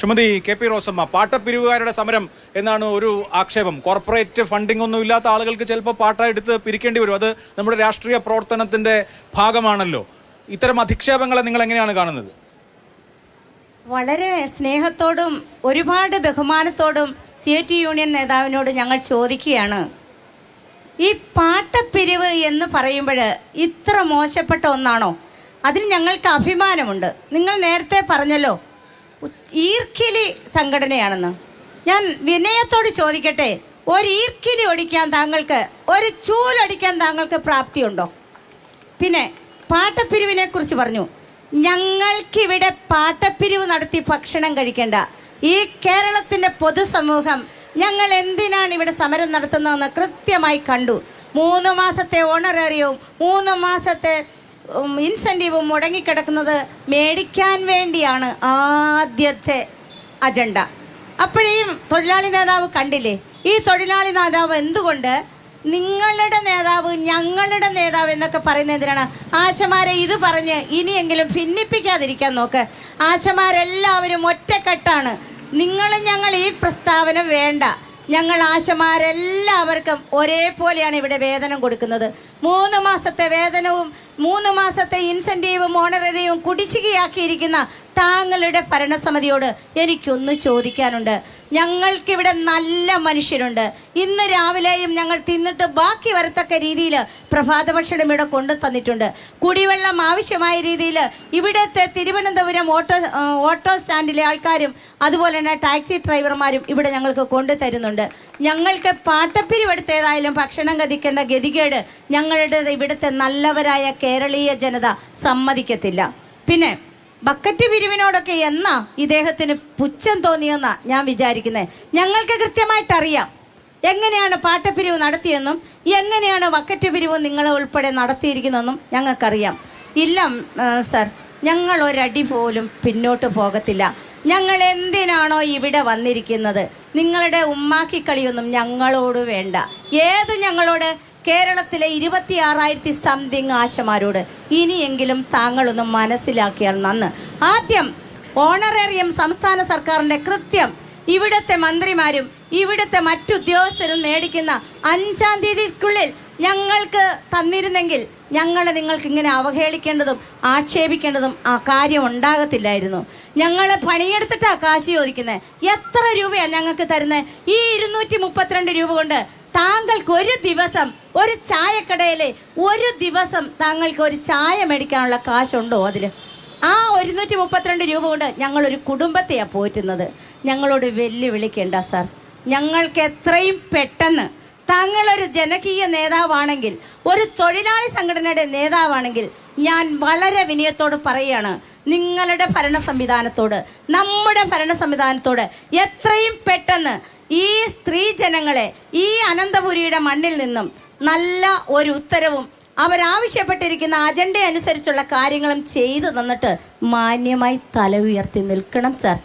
Shrimati K P Rosamma പാട്ടപ്പിരിവുകാരുടെ സമരം എന്നാണ് ഒരു ആക്ഷേപം. കോർപ്പറേറ്റ് ഫണ്ടിംഗ് ഒന്നും ഇല്ലാത്ത ആളുകൾക്ക് ചിലപ്പോൾ പാട്ട എടുത്ത് പിരിക്കേണ്ടി വരും. അത് നമ്മുടെ രാഷ്ട്രീയ പ്രവർത്തനത്തിന്റെ ഭാഗമാണല്ലോ. ഇത്തരം അധിക്ഷേപങ്ങളെ നിങ്ങൾ എങ്ങനെയാണ് കാണുന്നത്? വളരെ സ്നേഹത്തോടും ഒരുപാട് ബഹുമാനത്തോടും സി ടി യൂണിയൻ നേതാവിനോട് ഞങ്ങൾ ചോദിക്കുകയാണ്. ഈ പാട്ടപ്പിരിവ് എന്ന് പറയുമ്പോൾ ഇത്ര മോശപ്പെട്ട ഒന്നാണോ? അതിന് ഞങ്ങൾക്ക് അഭിമാനമുണ്ട്. നിങ്ങൾ നേരത്തെ പറഞ്ഞല്ലോ ഈർക്കിലി സംഘടനയാണെന്ന്. ഞാൻ വിനയത്തോട് ചോദിക്കട്ടെ ഒരു ഈർക്കിലി ഒടിക്കാൻ താങ്കൾക്ക് ഒരു ചൂലടിക്കാൻ താങ്കൾക്ക് പ്രാപ്തിയുണ്ടോ? പിന്നെ പാട്ടപ്പിരിവിനെ കുറിച്ച് പറഞ്ഞു. ഞങ്ങൾക്കിവിടെ പാട്ടപ്പിരിവ് നടത്തി ഭക്ഷണം കഴിക്കേണ്ട ഈ കേരളത്തിന്റെ പൊതുസമൂഹം ഞങ്ങൾ എന്തിനാണ് ഇവിടെ സമരം നടത്തുന്നതെന്ന് കൃത്യമായി കണ്ടു. മൂന്ന് മാസത്തെ ഓണറേറിയവും മൂന്ന് മാസത്തെ ഇൻസെന്റീവും മുടങ്ങിക്കിടക്കുന്നത് മേടിക്കാൻ വേണ്ടിയാണ് ആദ്യത്തെ അജണ്ട. അപ്പോഴേയും തൊഴിലാളി നേതാവ് കണ്ടില്ലേ? ഈ തൊഴിലാളി നേതാവ് എന്തുകൊണ്ട് നിങ്ങളുടെ നേതാവ് ഞങ്ങളുടെ നേതാവ് എന്നൊക്കെ പറയുന്നത് എന്തിനാണ്? ആശമാരെ ഇത് പറഞ്ഞ് ഇനിയെങ്കിലും ഭിന്നിപ്പിക്കാതിരിക്കാൻ നോക്ക്. ആശമാരെല്ലാവരും ഒറ്റക്കെട്ടാണ്. നിങ്ങളും ഞങ്ങൾ ഈ പ്രസ്താവന വേണ്ട. ഞങ്ങൾ ആശമാരെല്ലാവർക്കും ഒരേപോലെയാണ് ഇവിടെ വേതനം കൊടുക്കുന്നത്. മൂന്ന് മാസത്തെ വേതനവും മൂന്ന് മാസത്തെ ഇൻസെന്റീവും ഓണററിയും കുടിശ്ശികയാക്കിയിരിക്കുന്ന താങ്കളുടെ ഭരണസമിതിയോട് എനിക്കൊന്ന് ചോദിക്കാനുണ്ട്. ഞങ്ങൾക്കിവിടെ നല്ല മനുഷ്യരുണ്ട്. ഇന്ന് രാവിലെയും ഞങ്ങൾ തിന്നിട്ട് ബാക്കി വരത്തക്ക രീതിയിൽ പ്രഭാത ഭക്ഷണം ഇവിടെ കൊണ്ടു തന്നിട്ടുണ്ട്. കുടിവെള്ളം ആവശ്യമായ രീതിയിൽ ഇവിടുത്തെ തിരുവനന്തപുരം ഓട്ടോ ഓട്ടോ സ്റ്റാൻഡിലെ ആൾക്കാരും അതുപോലെ തന്നെ ടാക്സി ഡ്രൈവർമാരും ഇവിടെ ഞങ്ങൾക്ക് കൊണ്ടു തരുന്നുണ്ട്. ഞങ്ങൾക്ക് പാട്ടപ്പിരിവെടുത്തേതായാലും ഭക്ഷണം കതിക്കേണ്ട ഗതികേട് ഞങ്ങളുടെ ഇവിടുത്തെ നല്ലവരായ കേരളീയ ജനത സമ്മതിക്കത്തില്ല. പിന്നെ ബക്കറ്റ് പിരിവിനോടൊക്കെ എന്നാ ഇദ്ദേഹത്തിന് പുച്ഛം തോന്നിയെന്നാ ഞാൻ വിചാരിക്കുന്നത് ഞങ്ങൾക്ക് കൃത്യമായിട്ട് അറിയാം എങ്ങനെയാണ് പാട്ടപ്പിരിവ് നടത്തിയെന്നും എങ്ങനെയാണ് ബക്കറ്റ് പിരിവ് നിങ്ങളെ ഉൾപ്പെടെ നടത്തിയിരിക്കുന്നതെന്നും ഞങ്ങൾക്കറിയാം. ഇല്ല സർ ഞങ്ങൾ ഒരടി പോലും പിന്നോട്ട് പോകത്തില്ല. ഞങ്ങൾ എന്തിനാണോ ഇവിടെ വന്നിരിക്കുന്നത്? നിങ്ങളുടെ ഉമ്മാക്കിക്കളിയൊന്നും ഞങ്ങളോട് വേണ്ട. ഏത് ഞങ്ങളോട്? കേരളത്തിലെ ഇരുപത്തി ആറായിരത്തി സംതിങ് ആശമാരോട് ഇനിയെങ്കിലും താങ്കളൊന്ന് മനസ്സിലാക്കിയാൽ നന്ന്. ആദ്യം ഓണറേറിയം സംസ്ഥാന സർക്കാരിന്റെ കൃത്യം ഇവിടുത്തെ മന്ത്രിമാരും ഇവിടുത്തെ മറ്റുദ്യോഗസ്ഥരും മേടിക്കുന്ന അഞ്ചാം തീയതിക്കുള്ളിൽ ഞങ്ങൾക്ക് തന്നിരുന്നെങ്കിൽ ഞങ്ങളെ നിങ്ങൾക്ക് ഇങ്ങനെ അവഹേളിക്കേണ്ടതും ആക്ഷേപിക്കേണ്ടതും ആ കാര്യം ഉണ്ടാകത്തില്ലായിരുന്നു. ഞങ്ങൾ പണിയെടുത്തിട്ടാണ് കാശ് ചോദിക്കുന്നത് എത്ര രൂപയാണ് ഞങ്ങൾക്ക് തരുന്നത് ഈ ഇരുന്നൂറ്റി മുപ്പത്തിരണ്ട് രൂപ കൊണ്ട് താങ്കൾക്ക് ഒരു ദിവസം ഒരു ചായക്കടയിൽ ഒരു ദിവസം താങ്കൾക്ക് ഒരു ചായ മേടിക്കാനുള്ള കാശുണ്ടോ അതിൽ ആ ഒരുന്നൂറ്റി മുപ്പത്തിരണ്ട് രൂപ കൊണ്ട് ഞങ്ങളൊരു കുടുംബത്തെയാണ് പോറ്റുന്നത്. ഞങ്ങളോട് വെല്ലുവിളിക്കേണ്ട സാർ. ഞങ്ങൾക്ക് എത്രയും പെട്ടെന്ന് താങ്കളൊരു ജനകീയ നേതാവാണെങ്കിൽ ഒരു തൊഴിലാളി സംഘടനയുടെ നേതാവാണെങ്കിൽ ഞാൻ വളരെ വിനയത്തോട് പറയുകയാണ് നിങ്ങളുടെ ഭരണ സംവിധാനത്തോട് നമ്മുടെ ഭരണ സംവിധാനത്തോട് എത്രയും പെട്ടെന്ന് ഈ സ്ത്രീ ജനങ്ങളെ ഈ അനന്തപുരിയുടെ മണ്ണിൽ നിന്നും നല്ല ഒരു ഉത്തരവും അവരാവശ്യപ്പെട്ടിരിക്കുന്ന അജണ്ട അനുസരിച്ചുള്ള കാര്യങ്ങളും ചെയ്തു തന്നിട്ട് മാന്യമായി തല ഉയർത്തി നിൽക്കണം സാർ.